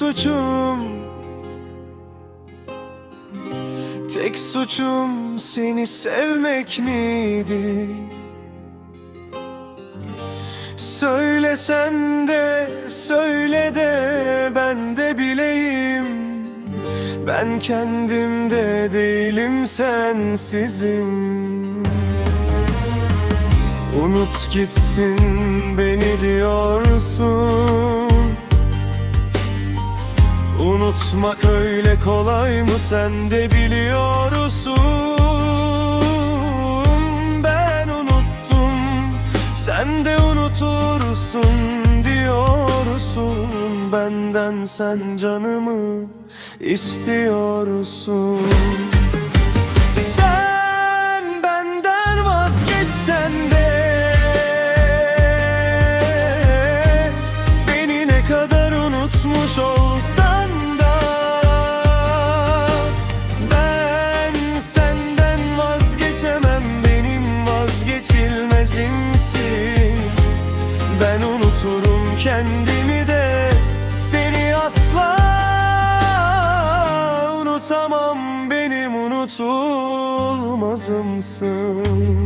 suçum. Tek suçum seni sevmek miydi? Söylesen de söyle de ben de bileyim. Ben kendimde değilim sensizim. Unut gitsin beni diyorsun. Unutmak öyle kolay mı? Sen de biliyorsun. Ben unuttum. Sen de unutursun diyorsun. Benden sen canımı istiyorsun kendimi de seni asla unutamam. Benim unutulmazımsın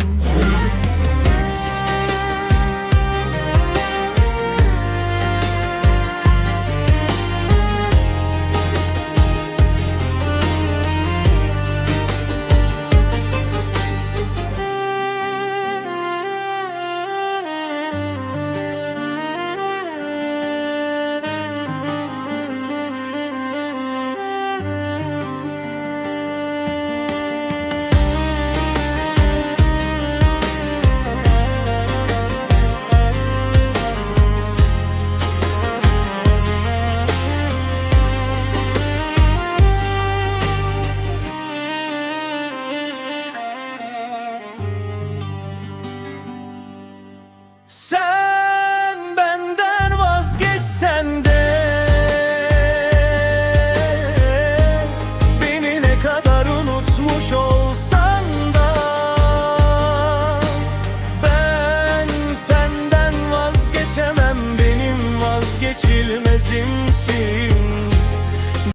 So.